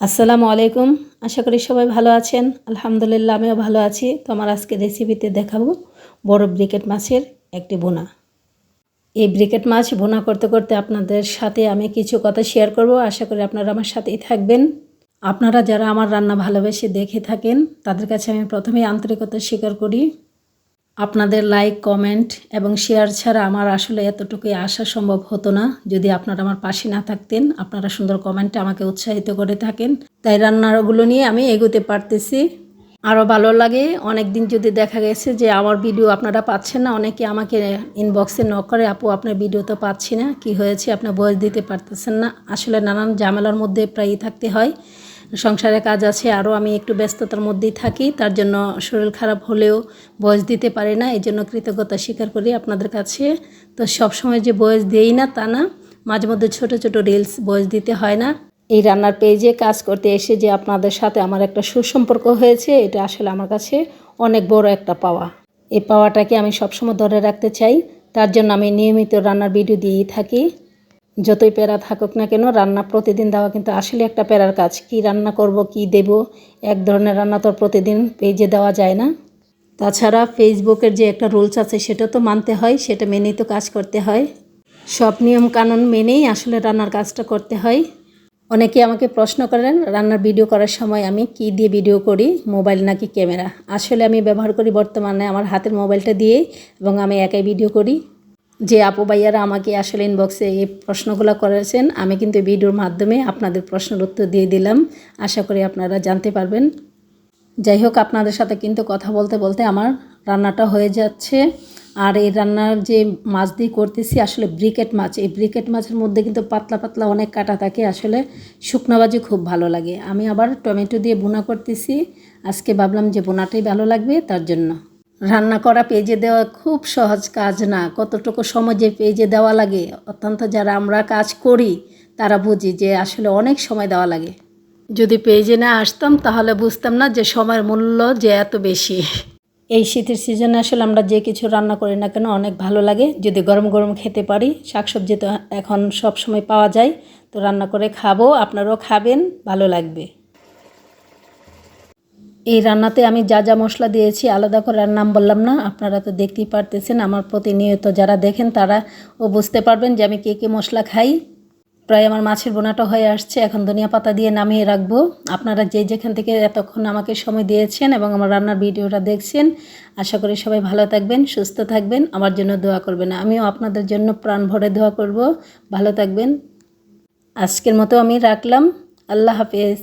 আসসালামু আলাইকুম। আশা করি সবাই ভালো আছেন। আলহামদুলিল্লাহ, আমিও ভালো আছি। তো আমার আজকে রেসিপিতে দেখাবো বড় ব্রিকেট মাছের একটি বোনা এই ব্রিকেট মাছ বোনা করতে করতে আপনাদের সাথে আমি কিছু কথা শেয়ার করব। আশা করি আপনারা আমার সাথেই থাকবেন। আপনারা যারা আমার রান্না ভালোবেসে দেখে থাকেন, তাদের কাছে আমি প্রথমেই আন্তরিকতা স্বীকার করি। আপনাদের লাইক কমেন্ট এবং শেয়ার ছাড়া আমার আসলে এতটুকুই আসা সম্ভব হতো না। যদি আপনারা আমার পাশে না থাকতেন, আপনারা সুন্দর কমেন্টে আমাকে উৎসাহিত করে থাকেন। তাই রান্নাগুলো নিয়ে আমি এগোতে পারতেছি। আরও ভালো লাগে অনেক দিন যদি দেখা গেছে যে আমার ভিডিও আপনারা পাচ্ছেন না, অনেকে আমাকে ইনবক্সে ন করে, আপু, আপনার ভিডিও তো পাচ্ছি না, কি হয়েছে? আপনি বয়স দিতে পারতেছেন না। আসলে নানান ঝামেলার মধ্যে প্রায়ই থাকতে হয়। সংসারে কাজ আছে আরও আমি একটু ব্যস্ততার মধ্যেই থাকি, তার জন্য শরীর খারাপ হলেও বয়স দিতে পারি না, এই জন্য কৃতজ্ঞতা স্বীকার করি আপনাদের কাছে। তো সবসময় যে বয়স দিই না তা না, মাঝে মধ্যে ছোটো ছোটো রিলস বয়স দিতে হয় না। এই রান্নার পেজে কাজ করতে এসে যে আপনাদের সাথে আমার একটা সুসম্পর্ক হয়েছে, এটা আসলে আমার কাছে অনেক বড় একটা পাওয়া। এই পাওয়াটাকে আমি সবসময় ধরে রাখতে চাই, তার জন্য আমি নিয়মিত রান্নার ভিডিও দিয়েই থাকি। যতই প্যারা থাকুক না কেন, রান্না প্রতিদিন দেওয়া কিন্তু আসলে একটা প্যারার কাজ। কি রান্না করব, কি দেব? এক ধরনের রান্না তো প্রতিদিন পেজে দেওয়া যায় না। তাছাড়া ফেসবুকের যে একটা রুলস আছে, সেটা তো মানতে হয়, সেটা মেনেই তো কাজ করতে হয়। সব নিয়ম কানুন মেনেই আসলে রান্নার কাজটা করতে হয়। অনেকে আমাকে প্রশ্ন করেন, রান্নার ভিডিও করার সময় আমি কি দিয়ে ভিডিও করি, মোবাইল নাকি ক্যামেরা? আসলে আমি ব্যবহার করি বর্তমানে আমার হাতের মোবাইলটা দিয়ে এবং আমি একাই ভিডিও করি। যে আপু ভাইয়ারা আমাকে আসলে ইনবক্সে এই প্রশ্নগুলো করেছেন, আমি কিন্তু ভিডিওর মাধ্যমে আপনাদের প্রশ্নের উত্তর দিয়ে দিলাম। আশা করি আপনারা জানতে পারবেন। যাই হোক, আপনাদের সাথে কিন্তু কথা বলতে বলতে আমার রান্নাটা হয়ে যাচ্ছে। আর এই রান্নার যে মাছ দিয়ে করতেছি, আসলে ব্রিকেট মাছ। এই ব্রিকেট মাছের মধ্যে কিন্তু পাতলা পাতলা অনেক কাটা থাকে, আসলে শুকনাবাজি খুব ভালো লাগে। আমি আবার টমেটো দিয়ে বোনা করতেছি। আজকে ভাবলাম যে বোনাটাই ভালো লাগবে, তার জন্য। রান্না করা পেজে দেওয়া খুব সহজ কাজ না। কতটুকু সময় যে পেজে দেওয়া লাগে, অত্যন্ত যারা আমরা কাজ করি, তারা বুঝি যে আসলে অনেক সময় দেওয়া লাগে। যদি পেজে না আসতাম, তাহলে বুঝতাম না যে সময়ের মূল্য যে এত বেশি। এই শীতের সিজনে আসলে আমরা যে কিছু রান্না করি না কেন, অনেক ভালো লাগে। যদি গরম গরম খেতে পারি, শাকসবজি তো এখন সব সময় পাওয়া যায়, তো রান্না করে খাব, আপনারাও খাবেন, ভালো লাগবে। এই রান্নাতে আমি যা যা মশলা দিয়েছি আলাদা করে আর নাম বললাম না, আপনারা তো দেখতেই পারতেছেন আমার প্রতিনিয়ত যারা দেখেন তারা ও বুঝতে পারবেন যে আমি কে কে মশলা খাই। প্রায় আমার মাছের বোনাটা হয়ে আসছে, এখন ধনিয়া পাতা দিয়ে নামিয়ে রাখব। আপনারা যে যেখান থেকে এতক্ষণ আমাকে সময় দিয়েছেন এবং আমার রান্নার ভিডিওটা দেখছেন, আশা করি সবাই ভালো থাকবেন, সুস্থ থাকবেন, আমার জন্য দোয়া করবেন। আমিও আপনাদের জন্য প্রাণ ভরে দোয়া করব। ভালো থাকবেন। আজকের মতো আমি রাখলাম। আল্লাহ হাফেজ।